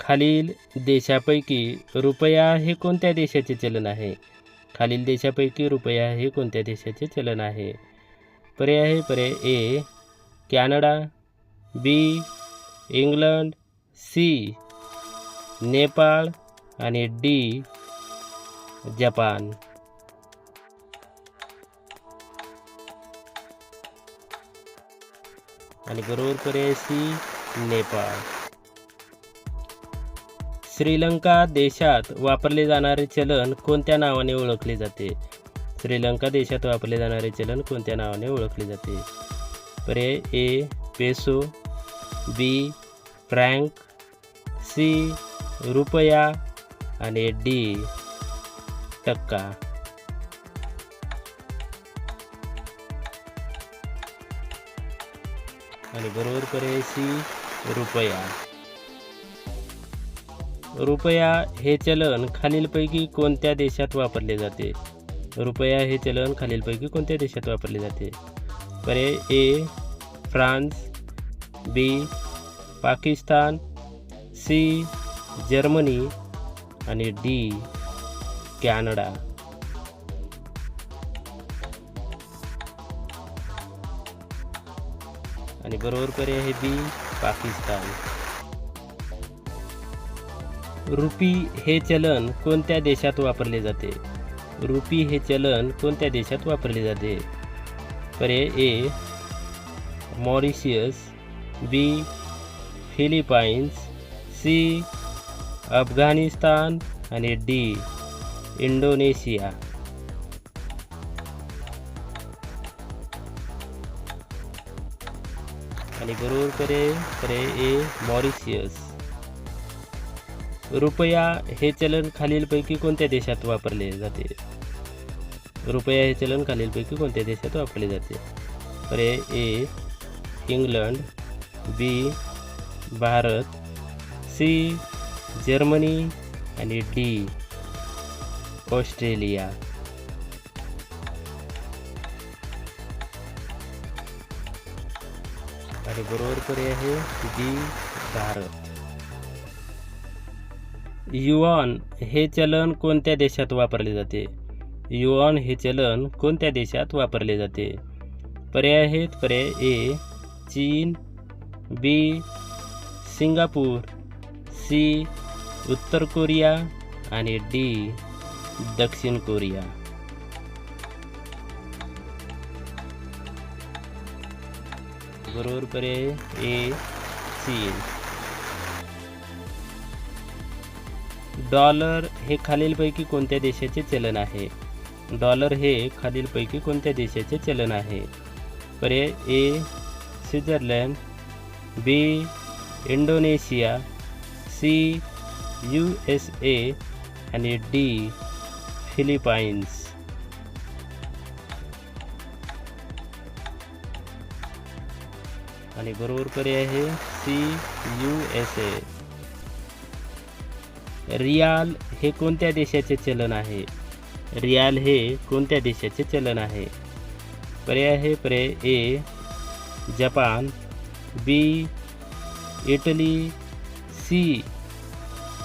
खालील देशापैकी रुपया हे कोणत्या देशाचे चलन आहे? खालील देशापैकी रुपया हे कोणत्या देशाचे चलन आहे? पर्याय आहे पर्याय A Canada B England C Nepal आणि डी जपान. आणि बरोबर पर्याय सी नेपाळ. श्रीलंका देशात वापरले जाणारे चलन कोणत्या नावाने ओळखले जाते? श्रीलंका देशात वापरले जाणारे चलन कोणत्या नावाने ओळखले जाते? पर्याय A peso B franc C रुपया आणि डी टक्का. आणि बरोबर पर्याय सी रुपया. रुपया हे चलन खालीलपैकी कोणत्या देशात वापरले जाते? रुपया हे चलन खालीलपैकी कोणत्या देशात वापरले जाते? पर्याय A France B Pakistan C Germany आणि डी कॅनडा. आणि बरोबर पर्याय आहे बी पाकिस्तान. रुपी हे चलन कोणत्या देशात वापरले जाते? रुपी हे चलन कोणत्या देशात वापरले जाते? पर्याय A. Mauritius B. Philippines C. Afghanistan आणि डी. इंडोनेशिया. आणि बरोबर करे पर्याय ए. मॉरिशियस. रुपया हे चलन खालीलपैकी कोणत्या देशात वापरले जाते? रुपया हे चलन खालीलपैकी कोणत्या देशात वापरले जाते? पर्याय A England. B Bharat. C Germany. आणि डी ऑस्ट्रेलिया. आणि बरोबर पर्याय आहे डी भारत. युआन हे चलन कोणत्या देशात वापरले जाते? युआन हे चलन कोणत्या देशात वापरले जाते? पर्याय आहेत पर्याय ए चीन बी सिंगापूर सी उत्तर कोरिया आणि डी दक्षिण कोरिया. बरोबर पर्याय ए चीन. डॉलर हे खालीलपैकी कोणत्या देशाचे चलन आहे? डॉलर हे खालीलपैकी कोणत्या देशाचे चलन आहे? पर्याय A Switzerland B Indonesia C U S A आणि डी फिलिपाईन्स. आणि बरोबर पर्याय आहे C U S A. Riyal हे कोणत्या देशाचे चलन आहे? रियाल हे कोणत्या देशाचे चलन आहे? पर्याय आहे पर्याय A Japan B Italy C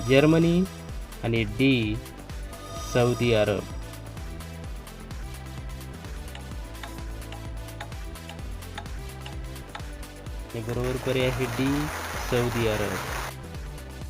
Germany आणि डी सौदी अरब. बरोबर पर्याय आहे डी सौदी अरब.